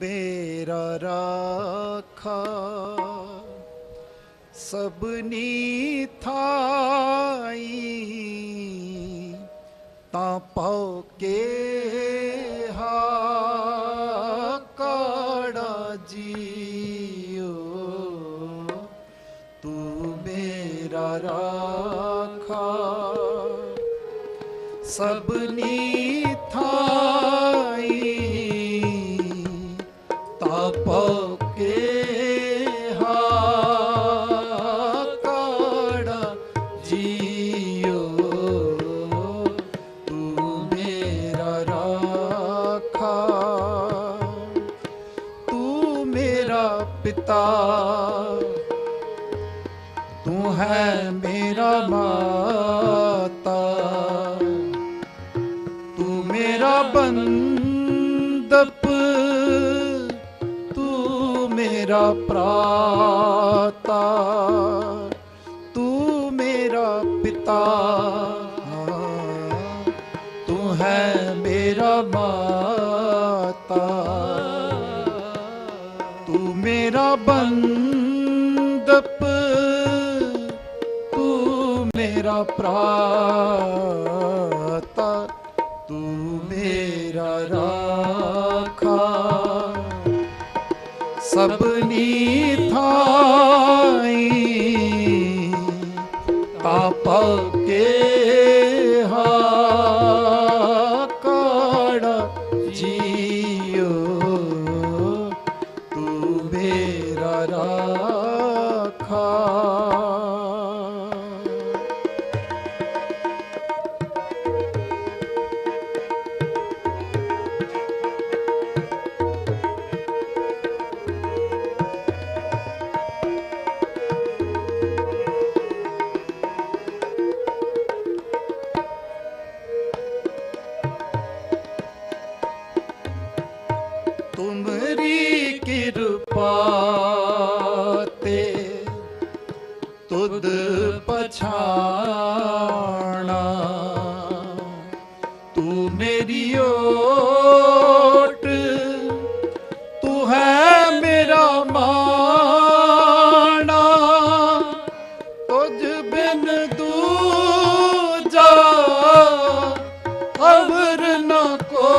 ਮੇਰਾ ਰਾਖਾ ਸਭਨੀ ਥਾਈ ਤਾਂ ਪਾਉ ਕੇ ਹਾ ਕਾੜਾ ਜੀਓ ਤੂੰ ਮੇਰਾ ਰਾਖਾ ਸਭਨੀ ਥਾਈ ਤਾਪ ਕੇ ਜੀਓ ਤੂੰ ਮੇਰਾ ਰਾਖਾ ਤੂੰ ਮੇਰਾ ਪਿਤਾ ਤੂੰ ਹੈ ਮੇਰਾ ਮਾਤਾ ਤੂੰ ਮੇਰਾ ਬੰਦਪ ਮੇਰਾ ਪ੍ਰਾਤਾ ਤੂੰ ਮੇਰਾ ਪਿਤਾ ਤੂੰ ਹੈ ਮੇਰਾ ਮਾਤਾ ਤੂੰ ਮੇਰਾ ਬੰਦਪ ਤੂੰ ਮੇਰਾ ਪ੍ਰਾਤਾ ਤੂੰ ਮੇਰਾ ਰਾਖਾ ਤੁਮਰੀ ਕਿਰਪਾ ਤੇ ਤੁਧ ਪਛਾਣਾ। ਤੂੰ ਮੇਰੀ ਓਟ, ਤੂੰ ਹੈ ਮੇਰਾ ਮਾਣਾ। ਤੁਝ ਬਿਨ ਦੂਜਾ ਅਵਰ ਨਾ ਕੋ